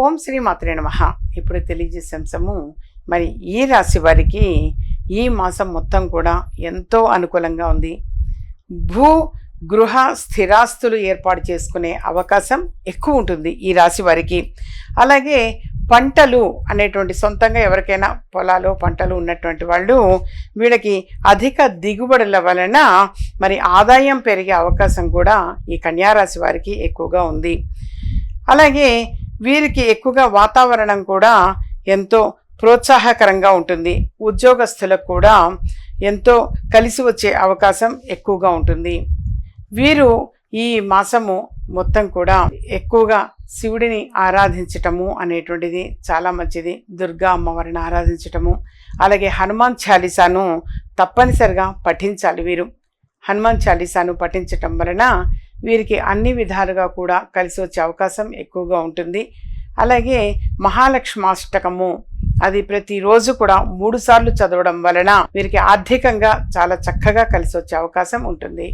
ఓం శ్రీ మాత్రే నమ. ఇప్పుడు తెలియజేసే అంశము మరి ఈ రాశి వారికి ఈ మాసం మొత్తం కూడా ఎంతో అనుకూలంగా ఉంది. భూ గృహ స్థిరాస్తులు ఏర్పాటు చేసుకునే అవకాశం ఎక్కువ ఉంటుంది ఈ రాశి వారికి. అలాగే పంటలు అనేటువంటి సొంతంగా ఎవరికైనా పొలాలు పంటలు ఉన్నటువంటి వాళ్ళు వీళ్ళకి అధిక దిగుబడుల వలన మరి ఆదాయం పెరిగే అవకాశం కూడా ఈ కన్యారాశి వారికి ఎక్కువగా ఉంది. అలాగే వీరికి ఎక్కువగా వాతావరణం కూడా ఎంతో ప్రోత్సాహకరంగా ఉంటుంది. ఉద్యోగస్తులకు కూడా ఎంతో కలిసి వచ్చే అవకాశం ఎక్కువగా ఉంటుంది. వీరు ఈ మాసము మొత్తం కూడా ఎక్కువగా శివుడిని ఆరాధించటము అనేటువంటిది చాలా మంచిది. దుర్గా అమ్మవారిని ఆరాధించటము. అలాగే హనుమాన్ చాలీసాను తప్పనిసరిగా పఠించాలి వీరు. హనుమాన్ చాలీసాను పఠించటం వలన వీరికి అన్ని విధాలుగా కూడా కలిసి వచ్చే అవకాశం ఎక్కువగా ఉంటుంది. అలాగే మహాలక్ష్మాష్టకము అది ప్రతిరోజు కూడా మూడు సార్లు చదవడం వలన వీరికి ఆర్థికంగా చాలా చక్కగా కలిసి వచ్చే అవకాశం ఉంటుంది.